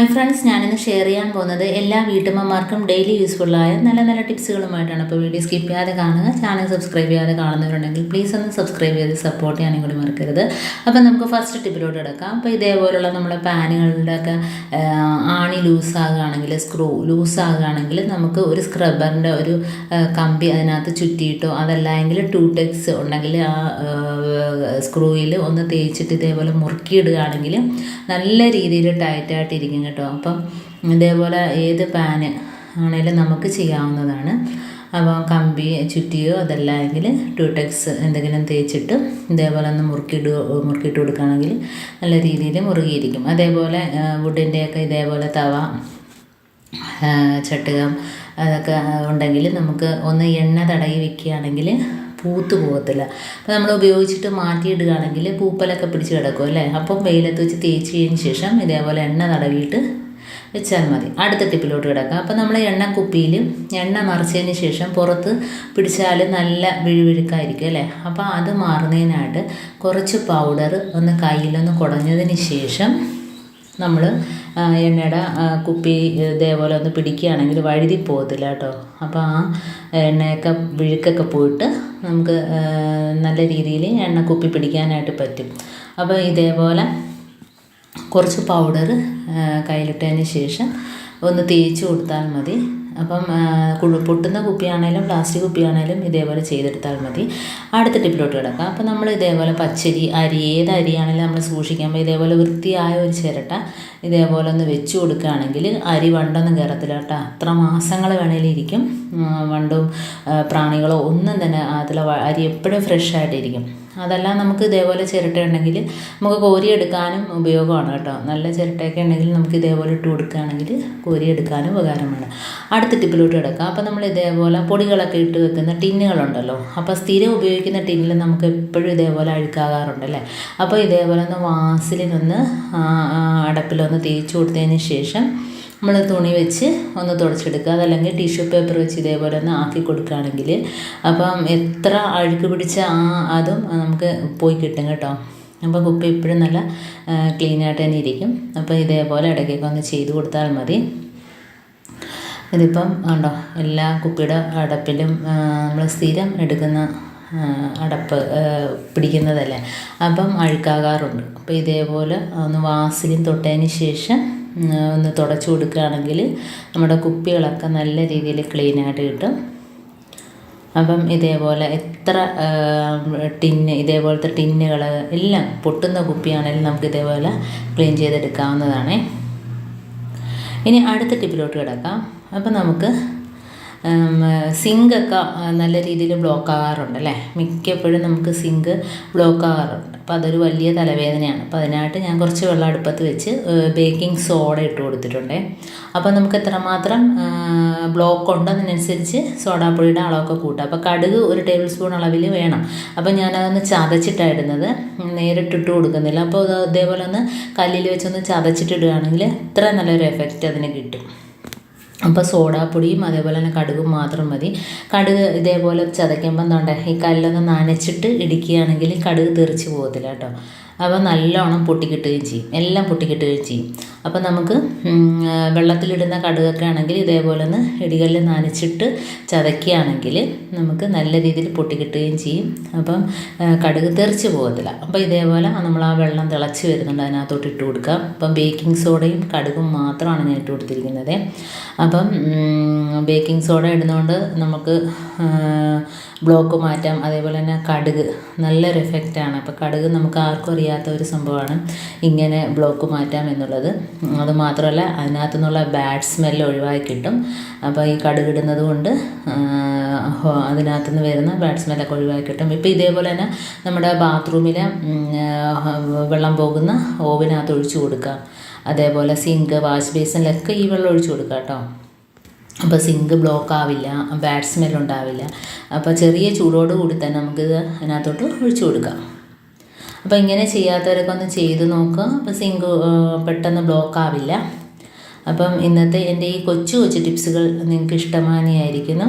Hi friends ഞാനിന്ന് share ചെയ്യാൻ പോകുന്നത് എല്ലാ വീട്ടമ്മമാർക്കും ഡെയിലി യൂസ്ഫുള്ളായ നല്ല നല്ല ടിപ്സുകളുമായിട്ടാണ് അപ്പോൾ വീഡിയോ സ്കിപ്പ് ചെയ്യാതെ കാണുക. ചാനൽ സബ്സ്ക്രൈബ് ചെയ്യാതെ കാണുന്നവരുണ്ടെങ്കിൽ പ്ലീസ് ഒന്ന് സബ്സ്ക്രൈബ് ചെയ്ത് സപ്പോർട്ട് ചെയ്യാനും കൂടി മറക്കരുത്. അപ്പോൾ നമുക്ക് ഫസ്റ്റ് ടിപ്പിലോട്ട് കിടക്കാം. അപ്പോൾ ഇതേപോലുള്ള നമ്മുടെ പാനുകളുടെയൊക്കെ ആണി ലൂസാകുകയാണെങ്കിൽ സ്ക്രൂ ലൂസാകുകയാണെങ്കിൽ നമുക്ക് ഒരു സ്ക്രബ്ബറിന്റെ ഒരു കമ്പി അതിനകത്ത് ചുറ്റിയിട്ടോ അതല്ലെങ്കിൽ ടൂ ടെക്സ് ഉണ്ടെങ്കിൽ ആ സ്ക്രൂയിൽ ഒന്ന് തേച്ചിട്ട് ഇതേപോലെ മുറുക്കിയിടുകയാണെങ്കിൽ നല്ല രീതിയിൽ ടൈറ്റായിട്ട് ഇരിക്കും കേട്ടോ. അപ്പം ഇതേപോലെ ഏത് പാന് ആണെങ്കിലും നമുക്ക് ചെയ്യാവുന്നതാണ്. അപ്പോൾ കമ്പി ചുറ്റിയോ അതല്ലെങ്കിൽ ടൂടെക്സ് എന്തെങ്കിലും തേച്ചിട്ട് ഇതേപോലെ ഒന്ന് മുറുക്കിയിട്ട് മുറുക്കിയിട്ട് കൊടുക്കുകയാണെങ്കിൽ നല്ല രീതിയിൽ മുറുകിയിരിക്കും. അതേപോലെ വുഡിന്റെയൊക്കെ ഇതേപോലെ തവ ചട്ടുകം അതൊക്കെ ഉണ്ടെങ്കിൽ നമുക്ക് ഒന്ന് എണ്ണ തടയി വെക്കുകയാണെങ്കിൽ പൂത്ത് പോകത്തില്ല. അപ്പോൾ നമ്മൾ ഉപയോഗിച്ചിട്ട് മാറ്റിയിടുകയാണെങ്കിൽ പൂപ്പലൊക്കെ പിടിച്ച് കിടക്കും അല്ലേ? അപ്പം വെയിലത്ത് വെച്ച് തേച്ച് കഴിഞ്ഞ ശേഷം ഇതേപോലെ എണ്ണ തടവിയിട്ട് വെച്ചാൽ മതി. അടുത്ത ടിപ്പിലോട്ട് കിടക്കാം. അപ്പോൾ നമ്മൾ എണ്ണ കുപ്പിയിൽ എണ്ണ നിറച്ചതിന് ശേഷം പുറത്ത് പിടിച്ചാൽ നല്ല വിഴുവിഴുക്കായിരിക്കും അല്ലേ? അപ്പോൾ അത് മാറുന്നതിനായിട്ട് കുറച്ച് പൗഡർ ഒന്ന് കയ്യിലൊന്ന് കുടഞ്ഞതിന് ശേഷം നമ്മൾ എണ്ണയുടെ കുപ്പി ഇതേപോലെ ഒന്ന് പിടിക്കുകയാണെങ്കിൽ വഴുതി പോകത്തില്ല കേട്ടോ. അപ്പോൾ ആ എണ്ണയൊക്കെ വിഴുക്കൊക്കെ പോയിട്ട് നമുക്ക് നല്ല രീതിയിൽ എണ്ണ കുപ്പി പിടിക്കാനായിട്ട് പറ്റും. അപ്പോൾ ഇതേപോലെ കുറച്ച് പൗഡർ കയ്യിലിട്ടതിന് ശേഷം ഒന്ന് തേച്ച് കൊടുത്താൽ മതി. അപ്പം പൊട്ടുന്ന കുപ്പിയാണേലും പ്ലാസ്റ്റിക് കുപ്പിയാണേലും ഇതേപോലെ ചെയ്തെടുത്താൽ മതി. അടുത്ത ടിപ്പിലോട്ട് കിടക്കാം. അപ്പം നമ്മൾ ഇതേപോലെ പച്ചരി അരി ഏത് അരിയാണെങ്കിലും നമ്മൾ സൂക്ഷിക്കുമ്പോൾ ഇതേപോലെ വൃത്തിയായ ഒരു ചിരട്ട ഇതേപോലെ ഒന്ന് വെച്ച് കൊടുക്കുകയാണെങ്കിൽ അരി വണ്ടൊന്നും കയറത്തില്ല കേട്ടോ. അത്ര മാസങ്ങൾ വേണേലും ഇരിക്കും. വണ്ടും പ്രാണികളോ ഒന്നും തന്നെ അതിൽ അരി എപ്പോഴും ഫ്രഷ് ആയിട്ടിരിക്കും. അതെല്ലാം നമുക്ക് ഇതേപോലെ ചിരട്ട ഉണ്ടെങ്കിൽ നമുക്ക് കോരിയെടുക്കാനും ഉപയോഗമാണ് കേട്ടോ. നല്ല ചിരട്ടയൊക്കെ ഉണ്ടെങ്കിൽ നമുക്ക് ഇതേപോലെ ഇട്ട് കൊടുക്കുകയാണെങ്കിൽ കോരിയെടുക്കാനും ഉപകാരമാണ്. അടുത്ത ടിപ്പിലോട്ട് കിടക്കുക അപ്പോൾ നമ്മൾ ഇതേപോലെ പൊടികളൊക്കെ ഇട്ട് വെക്കുന്ന ടിന്നുകളുണ്ടല്ലോ. അപ്പോൾ സ്ഥിരം ഉപയോഗിക്കുന്ന ടിന്നിൽ നമുക്ക് എപ്പോഴും ഇതേപോലെ അഴുക്കാകാറുണ്ട് അല്ലേ? അപ്പോൾ ഇതേപോലെ ഒന്ന് വാസിലിനൊന്ന് അടപ്പിലൊന്ന് തേച്ച് കൊടുത്തതിന് ശേഷം നമ്മൾ തുണി വെച്ച് ഒന്ന് തുടച്ചെടുക്കുക. അതല്ലെങ്കിൽ ടിഷ്യൂ പേപ്പർ വെച്ച് ഇതേപോലെ ഒന്ന് ആക്കി കൊടുക്കുകയാണെങ്കിൽ അപ്പം എത്ര അഴുക്ക് പിടിച്ച ആ അതും നമുക്ക് പോയി കിട്ടും കേട്ടോ. അപ്പോൾ കുപ്പി എപ്പോഴും നല്ല ക്ലീൻ ആയിട്ട് തന്നെ ഇരിക്കും. അപ്പോൾ ഇതേപോലെ ഇടയ്ക്കൊക്കെ ഒന്ന് ചെയ്ത് കൊടുത്താൽ മതി. ഇതിപ്പം ഉണ്ടോ എല്ലാ കുപ്പിയുടെ അടപ്പിലും നമ്മൾ സ്ഥിരം എടുക്കുന്ന അടപ്പ് പിടിക്കുന്നതല്ലേ. അപ്പം അഴുക്കാകാറുണ്ട്. അപ്പോൾ ഇതേപോലെ ഒന്ന് വാസിലും തൊട്ടതിന് ശേഷം ഒന്ന് തുടച്ചു കൊടുക്കുകയാണെങ്കിൽ നമ്മുടെ കുപ്പികളൊക്കെ നല്ല രീതിയിൽ ക്ലീനായിട്ട് കിട്ടും. അപ്പം ഇതേപോലെ എത്ര ടിന്ന് ഇതേപോലത്തെ ടിന്നുകൾ എല്ലാം പൊട്ടുന്ന കുപ്പിയാണെങ്കിലും നമുക്ക് ഇതേപോലെ ക്ലീൻ ചെയ്തെടുക്കാവുന്നതാണ്. ഇനി അടുത്ത ടിപ്പിലോട്ട് കിടക്കാം. അപ്പം നമുക്ക് സിങ്കൊക്കെ നല്ല രീതിയിൽ ബ്ലോക്ക് ആകാറുണ്ട് അല്ലേ? മിക്കപ്പോഴും നമുക്ക് സിങ്ക് ബ്ലോക്ക് ആകാറുണ്ട്. അപ്പോൾ അതൊരു വലിയ തലവേദനയാണ്. അപ്പോൾ അതിനായിട്ട് ഞാൻ കുറച്ച് വെള്ളം അടുപ്പത്ത് വെച്ച് ബേക്കിംഗ് സോഡ ഇട്ട് കൊടുത്തിട്ടുണ്ട്. അപ്പോൾ നമുക്ക് എത്രമാത്രം ബ്ലോക്ക് ഉണ്ടോ അതിനനുസരിച്ച് സോഡാപ്പൊടിയുടെ അളവൊക്കെ കൂട്ടാം. അപ്പോൾ കടുക് ഒരു ടേബിൾ സ്പൂൺ അളവിൽ വേണം. അപ്പോൾ ഞാനതൊന്ന് ചതച്ചിട്ടായിരുന്നത് നേരിട്ടിട്ട് കൊടുക്കുന്നില്ല. അപ്പോൾ ഇത് ഇതേപോലെ ഒന്ന് കല്ലിൽ വെച്ചൊന്ന് ചതച്ചിട്ടിടുകയാണെങ്കിൽ ഇത്ര നല്ലൊരു എഫക്റ്റ് അതിന് കിട്ടും. അപ്പോൾ സോഡാപ്പൊടിയും അതേപോലെ തന്നെ കടുകും മാത്രം മതി. കടുക് ഇതേപോലെ ചതയ്ക്കുമ്പോൾ എന്താണ്ട് ഈ കല്ലൊന്ന് നനച്ചിട്ട് ഇടിക്കുകയാണെങ്കിൽ കടുക് തെറിച്ച് പോകത്തില്ല കേട്ടോ. അപ്പോൾ നല്ലോണം പൊട്ടിക്കിട്ടുകയും ചെയ്യും. എല്ലാം പൊട്ടിക്കിട്ടുകയും ചെയ്യും. അപ്പോൾ നമുക്ക് വെള്ളത്തിലിടുന്ന കടുകൊക്കെ ആണെങ്കിൽ ഇതേപോലെ ഒന്ന് ഇടികളിൽ നനച്ചിട്ട് ചതക്കുകയാണെങ്കിൽ നമുക്ക് നല്ല രീതിയിൽ പൊട്ടിക്കിട്ടുകയും ചെയ്യും. അപ്പം കടുക് തെറിച്ച് പോകത്തില്ല. അപ്പോൾ ഇതേപോലെ നമ്മൾ ആ വെള്ളം തിളച്ച് വരുന്നുണ്ട് അതിനകത്തോട്ട് ഇട്ട് കൊടുക്കാം അപ്പം ബേക്കിംഗ് സോഡയും കടുകും മാത്രമാണ് ഞാൻ ഇട്ട് കൊടുത്തിരിക്കുന്നത്. അപ്പം ബേക്കിംഗ് സോഡ ഇടുന്നതുകൊണ്ട് നമുക്ക് ബ്ലോക്ക് മാറ്റാം അതേപോലെ തന്നെ കടുക് നല്ലൊരു എഫക്റ്റാണ് അപ്പോൾ കടുക് നമുക്ക് ആർക്കും അറിയാത്ത ഒരു സംഭവമാണ് ഇങ്ങനെ ബ്ലോക്ക് മാറ്റാം എന്നുള്ളത്. അത് മാത്രമല്ല അതിനകത്തു നിന്നുള്ള ബാഡ് സ്മെല്ല് ഒഴിവാക്കി കിട്ടും. അപ്പോൾ ഈ കടുക് ഇടുന്നത് കൊണ്ട് അതിനകത്തുനിന്ന് വരുന്ന ബാഡ് സ്മെല്ലൊക്കെ ഒഴിവാക്കി കിട്ടും. ഇപ്പോൾ ഇതേപോലെ തന്നെ നമ്മുടെ ബാത്റൂമിലെ വെള്ളം പോകുന്ന ഓവിനകത്ത് ഒഴിച്ചു കൊടുക്കാം. അതേപോലെ സിങ്ക് വാഷ് ബേസിനിലൊക്കെ ഈ വെള്ളം ഒഴിച്ചു കൊടുക്കാം കേട്ടോ. അപ്പോൾ സിങ്ക് ബ്ലോക്ക് ആവില്ല ബാഡ് സ്മെൽ ഉണ്ടാവില്ല. അപ്പോൾ ചെറിയ ചൂടോട് കൂടി തന്നെ നമുക്ക് അതിനകത്തോട്ട് ഒഴിച്ചു കൊടുക്കാം. അപ്പോൾ ഇങ്ങനെ ചെയ്യാത്തവരൊക്കെ ഒന്ന് ചെയ്ത് നോക്കുക അപ്പോൾ സിങ്ക് പെട്ടെന്ന് ബ്ലോക്ക് ആവില്ല. അപ്പം ഇന്നത്തെ എന്റെ ഈ കൊച്ചു കൊച്ചു ടിപ്സുകൾ നിങ്ങൾക്ക് ഇഷ്ടമാനിയായിരിക്കുന്നു.